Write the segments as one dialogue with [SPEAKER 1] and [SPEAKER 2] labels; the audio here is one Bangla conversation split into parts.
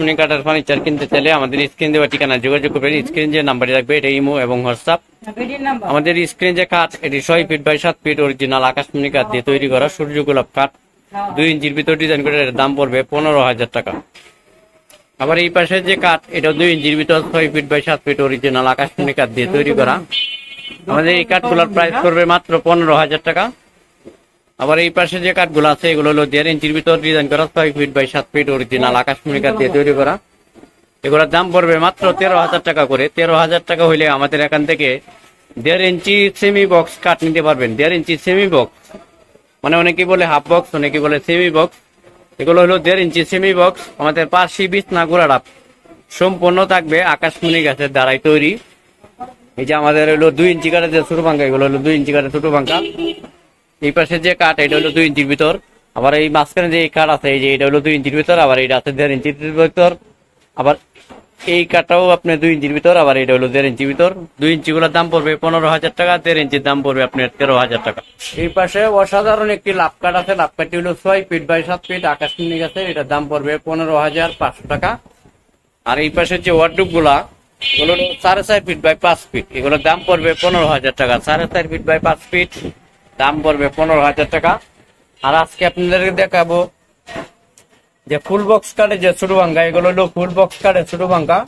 [SPEAKER 1] আকাশমণি কাটার ফার্নিচার কিনতে চাইলে আমাদের স্ক্রিন দেওয়া ঠিকানা যোগাযোগ করবেন। স্ক্রিন যে নাম্বারটি রাখবে এটা ইমো এবং হোয়াটসঅ্যাপ। আমাদের স্ক্রিন যে কাঠ এটি ছয় ফিট বাই সাত ফিট অরিজিনাল আকাশমণি কাঠ দিয়ে তৈরি করা সূর্য গোলাপ কাঠ। দুই ইঞ্চির ভিতর ডিজাইন করে এর দাম পড়বে পনেরো হাজার টাকা। আবার এই পাশে যে কাঠ এটা দুই ইঞ্চির ভিতর ছয় ফিট বাই সাত ফিট অরিজিনাল আকাশমণি কাঠ দিয়ে তৈরি করা। আমাদের এই কাঠগুলোর প্রাইস করবে মাত্র পনেরো হাজার টাকা। আবার এই পাশে যে কাঠগুলো আছে এগুলো হলো দেড় ইঞ্চির ভিতর ডিজাইন করা ছয় ফিট বাই সাত ফিট অরিজিনাল আকাশমণি কাঠ দিয়ে তৈরি করা। এগুলোর দাম পড়বে মাত্র তেরো হাজার টাকা করে। তেরো হাজার টাকা হইলে আমাদের এখান থেকে দেড় ইঞ্চি সেমি বক্স কাঠ নিতে পারবেন। দেড় ইঞ্চি সেমি বক্স মানে অনেকে বলে হাফ বক্স অনেকে বলে সেমি বক্স এগুলো হলো দেড় ইঞ্চি সেমি বক্স আমাদের পার্সি বিছ না গোড়াডাপ সম্পূর্ণ থাকবে আকাশমণি গাছের দ্বারাই তৈরি। এই যে আমাদের হলো দুই ইঞ্চি কাঠের যে ছোট পাঙ্কা এগুলো হলো দুই ইঞ্চি কাঠের ছোট পাঙ্কা এই পাশে যে কাঠ, এটা হলো দুই ইঞ্চির ভিতর। আবার এই মাঝখানে যে কাঠ আছে, এই যে এটা হলো দুই ইঞ্চির ভিতর, আবার এটা আছে দেড় ইঞ্চির ভিতর। আবার এই কাঠটাও আপনার দুই ইঞ্চির ভিতর, আবার এটা হলো দেড় ইঞ্চির ভিতর। দুই ইঞ্চি গুলোর দাম পড়বে পনেরো হাজার টাকা, দেড় ইঞ্চির দাম পড়বে আপনার তেরো হাজার টাকা। এই পাশে অসাধারণ একটি লাভ কাঠ আছে, লাভ কাঠটি হলো ছয় ফিট বাই সাত ফিট, আকাশ কিনে গেছে, এটার দাম পড়বে পনেরো হাজার পাঁচশো টাকা। আর এই পাশে যে ওয়ার্ডরুপগুলা এগুলো সাড়ে চার ফিট বাই পাঁচ ফিট, এগুলোর দাম পড়বে পনেরো হাজার টাকা, সাড়ে চার ফিট বাই পাঁচ ফিট। দাম পড়বে পনেরো হাজার টাকা। আর আজকে আপনাদেরকে দেখাবো যে ফুল বক্স কার্ডে যে ছোট ভাঙ্গা, এগুলো হলো ফুল বক্স কার্ডে ছোট ভাঙ্গা।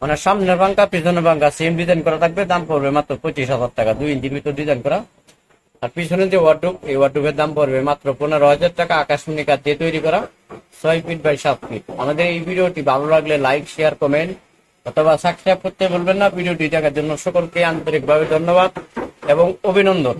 [SPEAKER 1] মানে সামনের ভাঙ্গা, পিছনের ভাঙ্গা সেম ডিজাইন করা থাকবে, দাম পড়বে মাত্র পঁচিশ হাজার টাকা। দুই ইঞ্চির ভিতর ডিজাইন করা। আর পিছনে যে ওয়ার্ডরুপ এই ওয়ার্ডরুপের দাম পড়বে মাত্র পনেরো হাজার টাকা আকাশমণি কাঠ দিয়ে তৈরি করা, ছয় ফিট বাই সাত ফিট আমাদের এই ভিডিওটি ভালো লাগলে লাইক শেয়ার কমেন্ট অথবা সাবস্ক্রাইব করতে বলবেন না। ভিডিওটি দেখার জন্য সকলকে আন্তরিকভাবে ধন্যবাদ এবং অভিনন্দন।